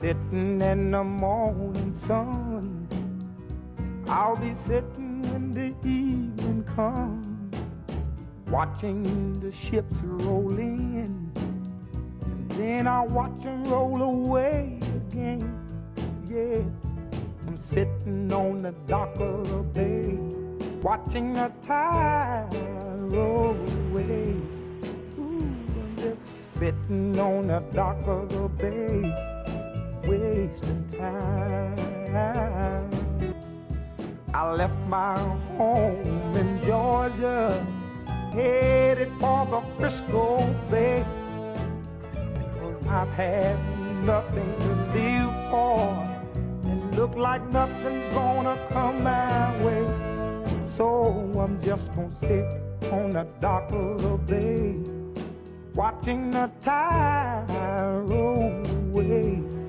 sitting in the morning sun. I'll be sitting when the evening comes, watching the ships roll in. And then I'll watch them roll away again. Yeah, I'm sitting on the dock of the bay, watching the tide roll away. Ooh, I'm just sitting on the dock of the bay, I left my home in Georgia, headed for the Frisco Bay. I've had nothing to live for, and look like nothing's gonna come my way. So I'm just gonna sit on the dock of the bay, watching the tide roll.